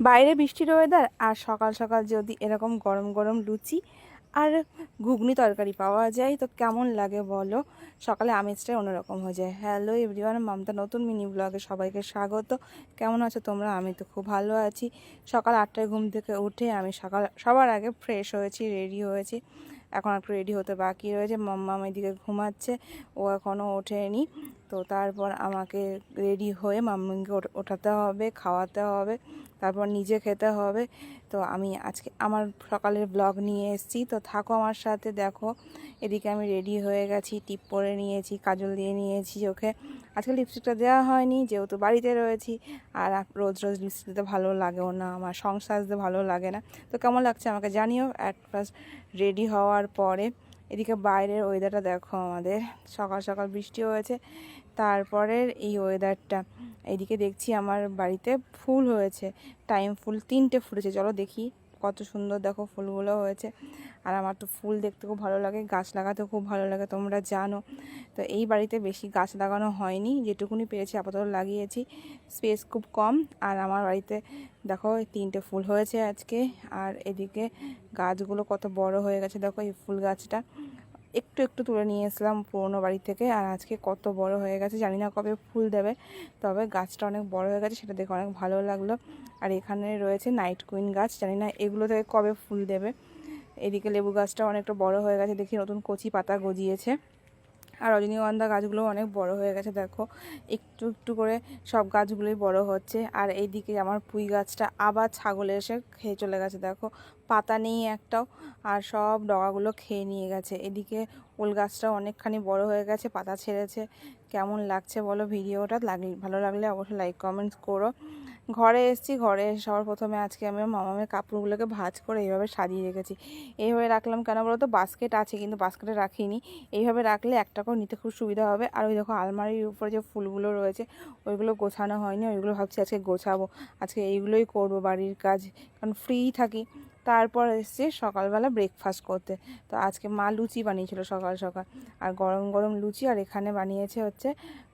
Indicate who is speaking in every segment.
Speaker 1: বাইরে বৃষ্টির ওয়েদার আর সকাল সকাল যদি এরকম গরম গরম লুচি আর ঘুগনি তরকারি পাওয়া যায়, তো কেমন লাগে বলো? সকালে আমেজটাই অন্যরকম হয়ে যায়। হ্যালো এভরিওয়ান মামতা নতুন মিনি ব্লগে সবাইকে স্বাগত। কেমন আছো তোমরা? আমি তো খুব ভালো আছি। সকাল আটটায় ঘুম থেকে উঠে আমি সকাল, সবার আগে ফ্রেশ হয়েছি রেডি হয়েছি। এখন একটু রেডি হতে বাকি রয়েছে। মাম্মা এদিকে ঘুমাচ্ছে। ও এখনও ওঠেনি। তো তারপর আমাকে রেডি হয়ে মাম্মিকে ওঠাতে হবে, খাওয়াতে হবে, তারপর নিজে খেতে হবে। তো আমি আজকে আমার সকালের ব্লগ নিয়ে এসেছি। তো থাকো আমার সাথে, দেখো। এদিকে আমি রেডি হয়ে গেছি টিপ পরে নিয়েছি, কাজল দিয়ে নিয়েছি চোখে। আজকে লিপস্টিকটা দেওয়া হয়নি, যেহেতু বাড়িতে রয়েছি। আর রোজ রোজ লিপস্টিক দিতে ভালো লাগেও না, আমার সংসার দিতে ভালো লাগে না। তো কেমন লাগছে আমাকে জানিও। অ্যাট ফার্স্ট রেডি হওয়ার পরে এদিকে বাইরের ওয়েদারটা দেখো আমাদের। সকাল সকাল বৃষ্টি হয়েছে, তারপরের এই ওয়েদারটা এদিকে দেখছি আমার বাড়িতে ফুল হয়েছে টাইম ফুল তিনটে ফুটেছে। চলো দেখি কত সুন্দর দেখো ফুলগুলো হয়েছে। আর আমার তো ফুল দেখতে খুব ভালো লাগে, গাছ লাগাতেও খুব ভালো লাগে, তোমরা জানো। তো এই বাড়িতে বেশি গাছ লাগানো হয়নি, যেটুকুনি পেরেছি আপাতত লাগিয়েছি। স্পেস খুব কম, আর আমার বাড়িতে দেখো তিনটে ফুল হয়েছে আজকে। আর এদিকে গাছগুলো কত বড় হয়ে গেছে দেখো এই ফুল গাছটা। একটু একটু তুলে নিয়ে এসলাম পুরোনো বাড়ি থেকে। আর আজকে কত বড় হয়ে গেছে, জানি না কবে ফুল দেবে, তবে গাছটা অনেক বড় হয়ে গেছে, সেটা দেখে অনেক ভালো লাগল। আর এখানে রয়েছে নাইট কুইন গাছ, জানি না এগুলো থেকে কবে ফুল দেবে। এদিকে লেবু গাছটা অনেকটা বড় হয়ে গেছে, দেখি নতুন কচি পাতা গজিয়েছে। আর রজনীগন্ধা গাছগুলো অনেক বড় হয়ে গেছে, দেখো। একটু একটু করে সব গাছগুলোই বড় হচ্ছে। আর এইদিকে আমার পুঁই গাছটা আবার ছাগল এসে খেয়ে চলে গেছে, দেখো। পাতা নেই একটাও, আর সব ডগাগুলো খেয়ে নিয়ে গেছে। এদিকে ওল গাছটা অনেকখানি বড় হয়ে গেছে, পাতা ছেড়েছে। কেমন লাগছে বলো ভিডিওটা? লাগলে, ভালো লাগলে অবশ্যই লাইক কমেন্টস করো। ঘরে এসেছি, ঘরে এসে সবার প্রথমে আজকে আমি মামামের কাপড়গুলোকে ভাজ করে এইভাবে সাজিয়ে রেখেছি। এইভাবে রাখলাম কেন বলো তো বাস্কেট আছে কিন্তু বাস্কেটে রাখিনি। এইভাবে রাখলে একটা করে নিতে খুব সুবিধা হবে। আর ওই দেখো আলমারির উপরে যে ফুলগুলো রয়েছে, ওইগুলো গোছানো হয়নি। ওইগুলো ভাবছি আজকে গোছাবো। আজকে এইগুলোই করব বাড়ির কাজ। কারণ ফ্রি থাকি। তারপর এসছে সকালবেলা ব্রেকফাস্ট করতে। তো আজকে মা লুচি বানিয়েছিল সকাল সকাল। আর গরম গরম লুচি আর এখানে বানিয়েছে হচ্ছে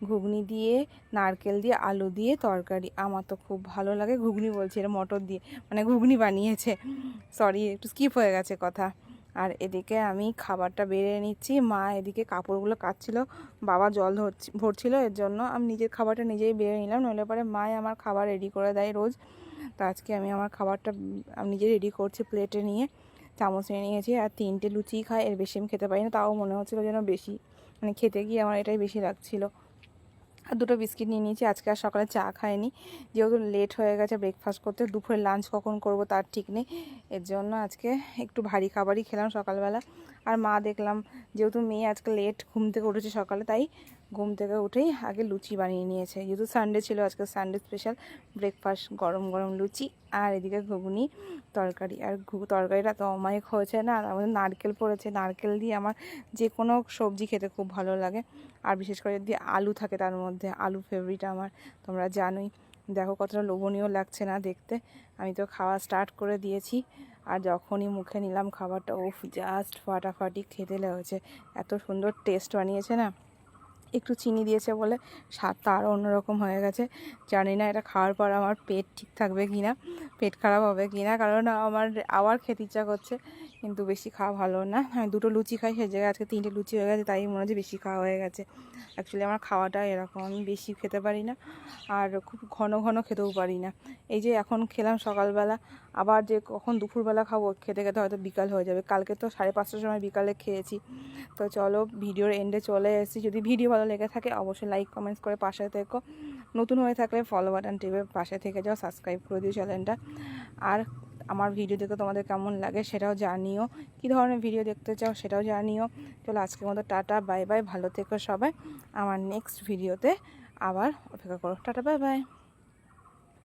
Speaker 1: ঘুগনি দিয়ে, নারকেল দিয়ে, আলু দিয়ে তরকারি। আমার তো খুব ভালো লাগে ঘুগনি বলছি, এটা মটর দিয়ে। মানে ঘুগনি বানিয়েছে। সরি একটু স্কিপ হয়ে গেছে কথা। আর এদিকে আমি খাবারটা বেড়ে নিচ্ছি। মা এদিকে কাপড়গুলো কাচ্ছিল, বাবা জল ধরছি, ভরছিল, এর জন্য আমি নিজের খাবারটা নিজেই বেড়ে নিলাম। নইলে পরে মাই আমার খাবার রেডি করে দেয় রোজ। তো আজকে আমি আমার খাবারটা আমি নিজে রেডি করছি প্লেটে নিয়ে। চামচ নিয়ে নিয়েছি আর তিনটে লুচি খাই, এর বেশি আমি খেতে পারি না তাও মনে হচ্ছিল যেন বেশি। মানে খেতে গিয়ে আমার এটাই বেশি লাগছিল। আর দুটো বিস্কিট নিয়ে নিয়েছি, আজকে আর সকালে চা খাইনি। যেহেতু লেট হয়ে গেছে ব্রেকফাস্ট করতে, দুপুরে লাঞ্চ কখন করব তার ঠিক নেই। এর জন্য আজকে একটু ভারী খাবারই খেলাম সকালবেলা। আর মা দেখলাম, যেহেতু মেয়ে আজকে লেট ঘুম থেকে উঠেছে সকালে, তাই ঘুম থেকে উঠেই আগে লুচি বানিয়ে নিয়েছে। যেহেতু সানডে ছিল, আজকে সানডে স্পেশাল ব্রেকফাস্ট গরম গরম লুচি আর এদিকে ঘুগনি তরকারি। আর তরকারিটা তো অমায়িক হয়েছে না আর আমাদের নারকেল পড়েছে। নারকেল দিয়ে আমার যে কোনো সবজি খেতে খুব ভালো লাগে। আর বিশেষ করে যদি আলু থাকে তার মধ্যে, আলু ফেভারিট আমার, তোমরা জানোই। দেখো কতটা লোভনীয় লাগছে না দেখতে। আমি তো খাওয়া স্টার্ট করে দিয়েছি। আর যখনই মুখে নিলাম খাবারটা ওফ জাস্ট ফাটাফাটি খেতে লেগেছে। এত সুন্দর টেস্ট বানিয়েছে না। একটু চিনি দিয়েছে বলে, স্বাদটা আরও অন্যরকম হয়ে গেছে। জানি না এটা খাওয়ার পর আমার পেট ঠিক থাকবে কি না পেট খারাপ হবে কি না কারণ আমার, আবার খেতে ইচ্ছা করছে, কিন্তু বেশি খাওয়া ভালো না। আমি দুটো লুচি খাই সে জায়গায় আজকে তিনটে লুচি হয়ে গেছে, তাই মনে হচ্ছে বেশি খাওয়া হয়ে গেছে। অ্যাকচুয়ালি আমার খাওয়াটা এরকম আমি বেশি খেতে পারি না, আর খুব ঘন ঘন খেতেও পারি না। এই যে এখন খেলাম সকালবেলা, আবার যে কখন দুপুরবেলা খাব, খেতে খেতে হয়তো বিকাল হয়ে যাবে। কালকে তো সাড়ে পাঁচটার সময় বিকালে খেয়েছি। তো চলো, ভিডিওর এন্ডে চলে এসেছি। যদি ভিডিও ভালো লেগে থাকে, অবশ্যই লাইক কমেন্টস করে পাশে থেকো। নতুন হয়ে থাকলে ফলো বাটন টিপে পাশে থেকে যাও সাবস্ক্রাইব করে দিও চ্যানেলটা আর আমার ভিডিও দেখে তোমাদের কেমন লাগে সেটাও জানিও। কি ধরনের ভিডিও দেখতে চাও সেটাও জানিও। চলো আজকের মতো টাটা বাই বাই ভালো থেকো সবাই। আমার নেক্সট ভিডিওতে আবার অপেক্ষা করো। Tata bye bye